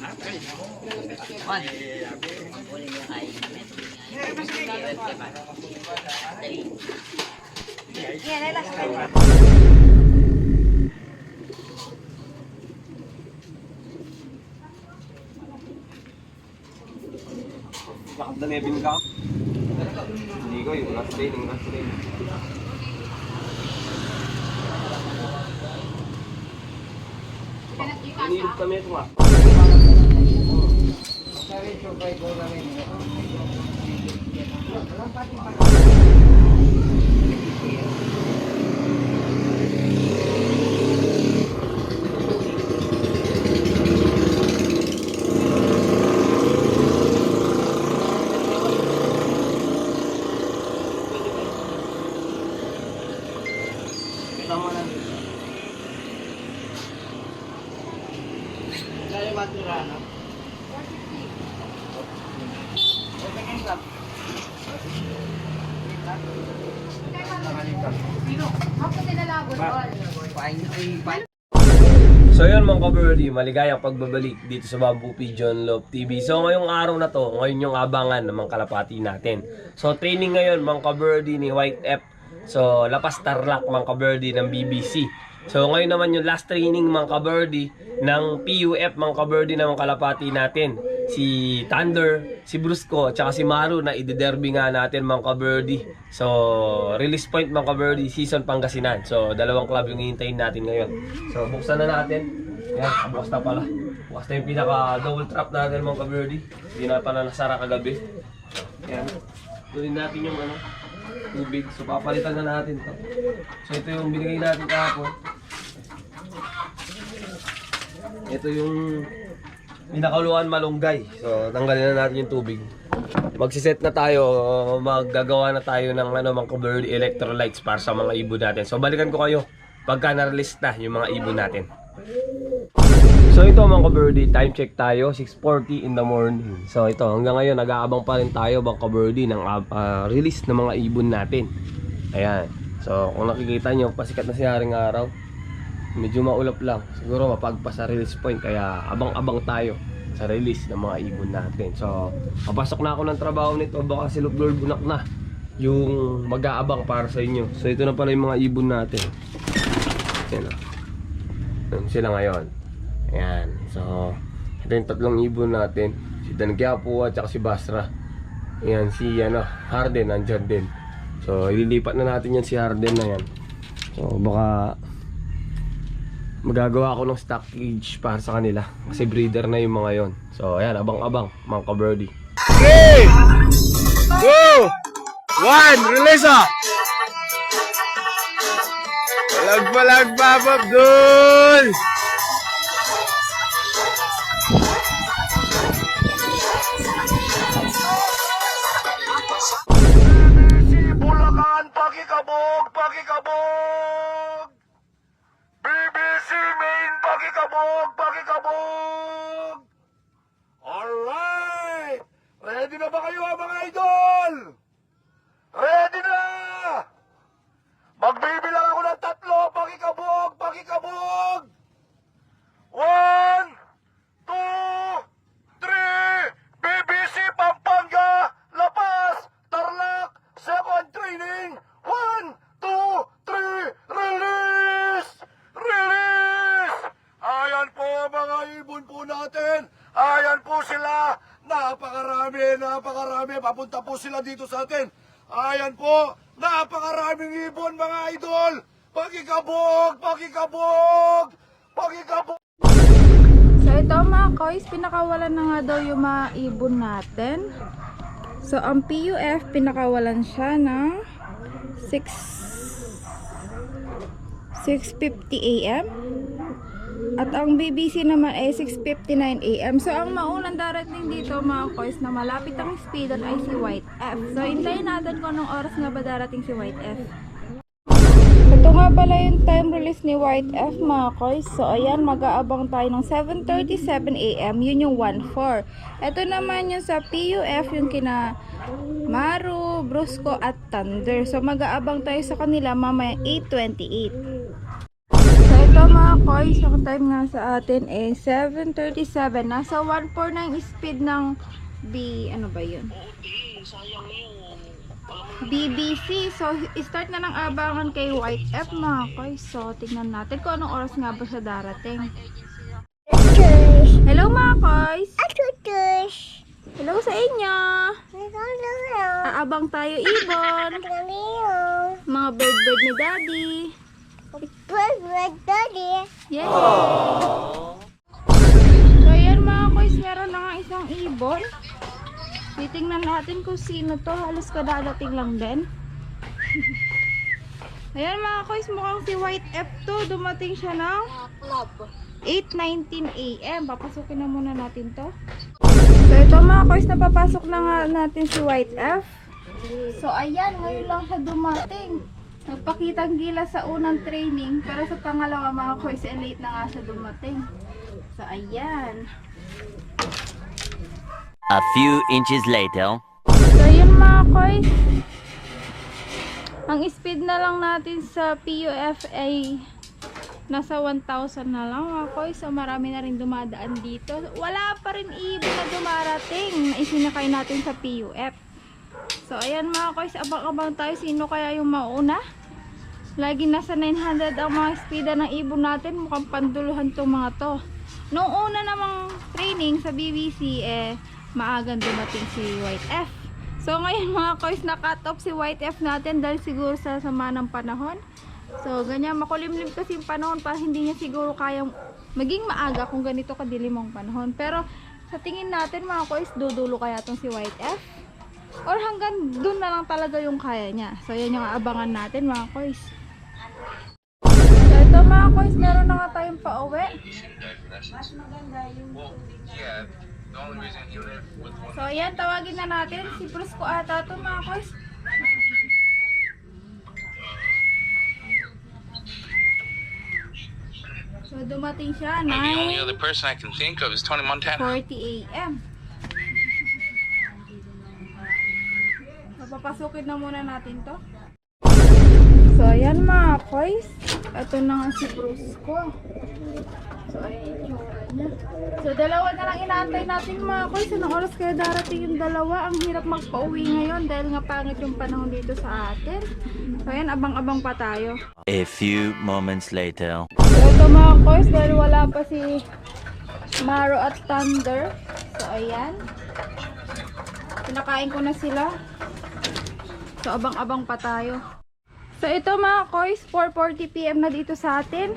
Juan. Ang huli niya ay Dali. Bakit na nebin ka? Hindi ko, yung last day, yung last day. Iniilip kami ito nga. Tama lang. Kaya matura, no? So yun mga kaberdi, maligayang pagbabalik dito sa Bamboo Pigeon Love TV. So ngayong araw na to, ngayon yung abangan ng mga kalapati natin. So training ngayon mga kaberdi ni White F. So lapas tarlak mga kaberdi ng BBC. So ngayon naman yung last training mga kaberdi ng PUF mga kaberdi ng kalapati natin. Si Thunder, si Brusco, at saka si Maru na idederby nga natin mga kaberdi. So release point mga kaberdi, season Pangasinan. So dalawang club yung hihintayin natin ngayon. So buksan na natin. Yan, bukas na pala. Bukas na yung pinaka double trap natin mga kaberdi. Hindi na pala nasara kagabi. Yan. Tuloy natin yung ano, tubig. So papalitan na natin to. So ito yung binigay natin kahapon. Ito yung pinakauluan malunggay. So tanggalin na natin yung tubig. Magsiset na tayo, maggagawa na tayo ng ano, mga bird electrolytes para sa mga ibon natin. So balikan ko kayo pagka na-release na yung mga ibon natin. So ito mga ka-birdie, time check tayo, 6.40 in the morning. So ito, hanggang ngayon nag-aabang pa rin tayo mga ka-birdie ng ah, release ng mga ibon natin. Ayan. So kung nakikita nyo, pasikat na si Haring Araw. Medyo maulap lang. Siguro mapagpa sa release point, kaya abang-abang tayo sa release ng mga ibon natin. So, papasok na ako ng trabaho nito, baka si Lord Bunak na yung mag-aabang para sa inyo. So ito na pala yung mga ibon natin. Ayan o. Ayan sila ngayon. Ayan. So, ito yung tatlong ibon natin. Si Dan at saka si Basra. Ayan, si ano, Harden nandyan din. So, ililipat na natin yan si Harden na yan. So, baka magagawa ako ng stock cage para sa kanila. Kasi breeder na yung mga yon. So, ayan, abang-abang, mga ka-birdie. Three, two, one, release ah! Palag palag Bob Abdul! Papunta po sila dito sa atin. Ayan po. Napakaraming ibon mga idol. Pakikabog, pakikabog, pakikabog. So ito mga koys, pinakawalan na nga daw yung mga ibon natin. So ang PUF, pinakawalan siya ng 6 6.50 AM. At ang BBC naman ay 6.59 AM. So ang maunang darating dito mga koys na malapit ang speedon ay si White F. So hintayin natin kung anong oras nga ba darating si White F. Ito nga pala yung time release ni White F mga koys. So ayan, mag-aabang tayo ng 7.37am. Yun yung 1.4. Ito naman yung sa PUF, yung kina Maru, Brusco at Thunder. So mag-aabang tayo sa kanila mamaya 8.28. Ito mga koys, ang time nga sa atin is 7.37. Nasa 149 speed ng B, ano ba yun? BBC. So, start na ng abangan kay White F mga koys. So, tingnan natin kung anong oras nga ba siya darating. Hello mga koys! Hello sa inyo! Aabang tayo ibon! Mga bird-bird ni Daddy! Yay! So, yan mga koys, meron na nga isang ibon. Titingnan natin kung sino to. Halos kadadating lang din. Ayan mga koys, mukhang si White F2. Dumating siya ng 8.19 a.m. Papasukin na muna natin to. So, ito mga koys, napapasok na nga natin si White F. So, ayan, ngayon lang siya dumating. Nagpakitang gila sa unang training, pero sa pangalawa mga koys, late na nga siya dumating. So, ayan. A few inches later. So, yun mga koys. Ang speed na lang natin sa PUFA nasa 1,000 na lang mga koys. So, marami na rin dumadaan dito. Wala pa rin ibon na dumarating na isinakay natin sa PUF. So, ayan mga koys. Abang-abang tayo. Sino kaya yung mauna? Lagi nasa 900 ang mga speeda ng ibon natin. Mukhang panduluhan tong mga to. Noong una namang training sa BBC, eh, maagang dumating si White F. So ngayon mga koys, na-cut off si White F natin dahil siguro sa sama ng panahon. So ganyan, makulimlim kasi yung panahon para hindi niya siguro kayang maging maaga kung ganito kadilim ang panahon. Pero sa tingin natin mga koys, dudulo kaya tong si White F. Or hanggang dun na lang talaga yung kaya niya. So yan yung aabangan natin mga koys. So ito mga koys, meron na nga tayong pauwi. So ayan, tawagin na natin. Si Bruce ko ata ito mga koys. So dumating siya The only 9.40 other person I can think of is Tony Montana. a.m. Papapasukin na muna natin to. So ayan mga koys. Ito na nga si Bruce ko. So ayan yung tsura niya. So dalawa na lang inaantay natin mga koys. Anong oras kaya darating yung dalawa? Ang hirap magpa-uwi ngayon dahil nga pangit yung panahon dito sa atin. So ayan, abang-abang pa tayo. A few moments later. So ito mga koys, dahil wala pa si Maro at Thunder. So ayan. Pinakain ko na sila. So abang-abang pa tayo. So ito mga koys, 4.40pm na dito sa atin.